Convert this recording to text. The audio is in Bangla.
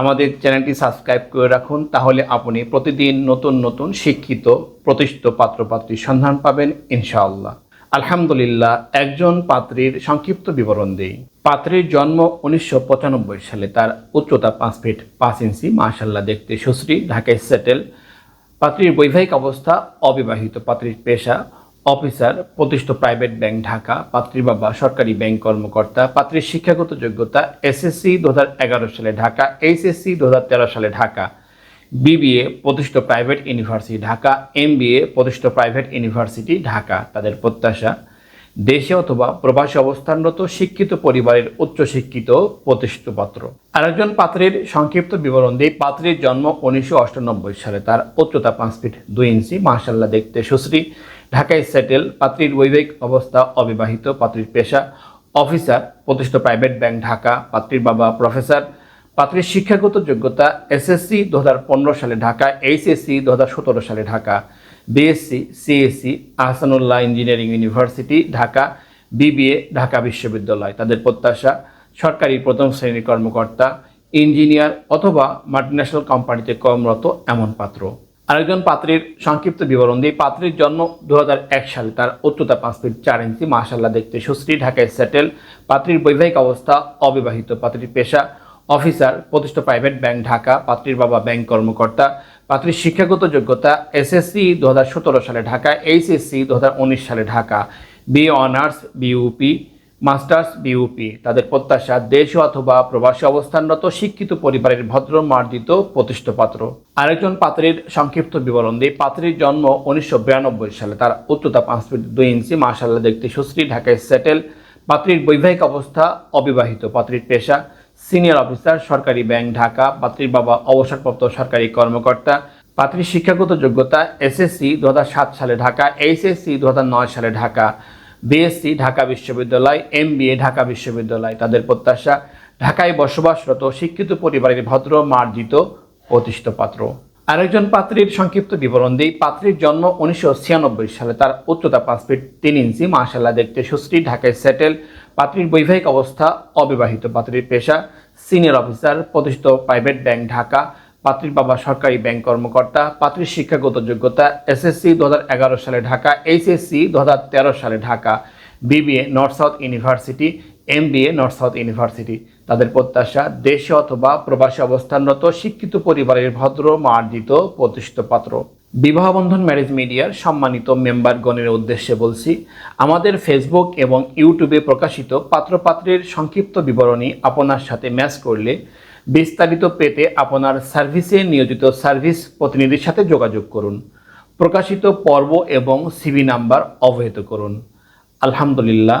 আমাদের চ্যানেলটি সাবস্ক্রাইব করে রাখুন, তাহলে আপনি প্রতিদিন নতুন নতুন শিক্ষিত, প্রতিষ্ঠিত পাত্রপাত্রীর সন্ধান পাবেন, ইনশাআল্লাহ। আলহামদুলিল্লাহ, একজন পাত্রীর সংক্ষিপ্ত বিবরণ দেই। পাত্রীর জন্ম উনিশশো পঁচানব্বই সালে, তার উচ্চতা পাঁচ ফিট পাঁচ ইঞ্চি মাশাল্লাহ দেখতে সুশ্রী, ঢাকায় সেটেল। পাত্রীর বৈবাহিক অবস্থা অবিবাহিত, পাত্রীর পেশা অফিসার প্রতিষ্ঠ প্রাইভেট ব্যাংক ঢাকা, পাত্রী বাবা, সরকারি ব্যাংক কর্মকর্তা, পাত্রীর শিক্ষাগত যোগ্যতা এসএসসি দু হাজার এগারো সালে ঢাকা এইচএসসি দু সালে ঢাকা বিবিএ প্রতিষ্ঠিত প্রাইভেট ইউনিভার্সিটি ঢাকা এমবিএ প্রতিষ্ঠিত প্রাইভেট ইউনিভার্সিটি ঢাকা, তাদের প্রত্যাশা। দেশে অথবা প্রবাসী অবস্থানরত শিক্ষিত পরিবারের উচ্চশিক্ষিত প্রতিষ্ঠিত পাত্র। আরেকজন পাত্রের সংক্ষিপ্ত বিবরণ দিয়ে পাত্রের জন্ম উনিশশো সালে। তার উচ্চতা পাঁচ ফিট দুই ইঞ্চি মার্শাল্লাহ দেখতে সুশ্রী। ঢাকায় সেটেল, পাত্রীর বৈবাহিক অবস্থা অবিবাহিত, পাত্রীর পেশা অফিসার, প্রতিষ্ঠিত প্রাইভেট ব্যাংক ঢাকা, পাত্রীর বাবা প্রফেসর। পাত্রীর শিক্ষাগত যোগ্যতা এসএসসি দু হাজার পনেরো সালে ঢাকা, এইচএসসি দু হাজার সতেরো সালে Dhaka. BSc CSC Ahsanullah engineering university Dhaka BBA Dhaka বিশ্ববিদ্যালয়। তাদের প্রত্যাশা, সরকারি প্রথম শ্রেণির কর্মকর্তা, ইঞ্জিনিয়ার অথবা মাল্টিন্যাশনাল কোম্পানিতে কর্মরত এমন পাত্র। আরেকজন পাত্রীর সংক্ষিপ্ত বিবরণ দিয়ে পাত্রীর জন্ম দু হাজার এক সালে। তার উচ্চতা পাঁচ ফিট চার ইঞ্চি। মাশাল্লাহ দেখতে সুশ্রী, ঢাকায় সেটেল পাত্রীর বৈবাহিক অবস্থা অবিবাহিত। পাত্রীর পেশা অফিসার, প্রতিষ্ঠিত প্রাইভেট ব্যাংক ঢাকা, পাত্রীর বাবা ব্যাংক কর্মকর্তা, পাত্রীর শিক্ষাগত যোগ্যতা, এসএসসি দু হাজার সতেরো সালে ঢাকা, এইচএসসি দুহাজার উনিশ সালে Dhaka B honours BUP masters BUP তাদের প্রত্যাশা, দেশ অথবা প্রবাসী অবস্থানরত, শিক্ষিত পরিবারের ভদ্র মার্জিত প্রতিষ্ঠিত পাত্র। আরেকজন পাত্রীর সংক্ষিপ্ত বিবরণ দিয়ে পাত্রীর জন্ম উনিশশো বিরানব্বই সালে। তার উচ্চতা পাঁচ ফিট দুই ইঞ্চি মাসাল্লাহ দেখতে সুশ্রী, ঢাকায় সেটেল। পাত্রীর বৈবাহিক অবস্থা অবিবাহিত। পাত্রীর পেশা সিনিয়র অফিসার, সরকারি ব্যাংক, ঢাকা পাত্রীর বাবা অবসরপ্রাপ্ত সরকারি কর্মকর্তা পাত্রীর শিক্ষাগত যোগ্যতা এসএসসি দু হাজার সাত সালে ঢাকা এইচএসসি দু সালে ঢাকা বিএসসি ঢাকা বিশ্ববিদ্যালয় এমবিএ ঢাকা বিশ্ববিদ্যালয়। তাদের প্রত্যাশা, ঢাকায় বসবাসরত শিক্ষিত পরিবারের ভদ্র, মার্জিত, প্রতিষ্ঠিত পাত্র। আরেকজন পাত্রীর সংক্ষিপ্ত বিবরণ দিই। পাত্রীর জন্ম উনিশশো ছিয়ানব্বই সালে। তার উচ্চতা পাঁচ ফিট তিন ইঞ্চি। মাশাল্লাহ দেখতে সুশ্রী, ঢাকায় সেটেল পাত্রীর বৈবাহিক অবস্থা অবিবাহিত। পাত্রীর পেশা সিনিয়র অফিসার প্রতিষ্ঠিত প্রাইভেট ব্যাংক ঢাকা। পাত্রীর বাবা সরকারি ব্যাংক কর্মকর্তা। পাত্রীর শিক্ষাগত যোগ্যতা এসএসসি দু হাজার এগারো সালে ঢাকা এইচএসসি দু হাজার তেরো সালে Dhaka. BBA North South University MBA North South University তাদের প্রত্যাশা দেশে অথবা প্রবাসী অবস্থানরত শিক্ষিত পরিবারের ভদ্র, মার্জিত, প্রতিষ্ঠিত পাত্র। বিবাহ বন্ধন ম্যারেজ মিডিয়ার সম্মানিত মেম্বারগণের উদ্দেশ্যে বলছি, আমাদের ফেসবুক এবং ইউটিউবে প্রকাশিত পাত্রপাত্রের সংক্ষিপ্ত বিবরণী আপনার সাথে ম্যাচ করলে বিস্তারিত পেতে আপনার সার্ভিসে নিয়োজিত সার্ভিস প্রতিনিধির সাথে যোগাযোগ করুন। প্রকাশিত পর্ব এবং সিবি নাম্বার অবহিত করুন। আলহামদুলিল্লাহ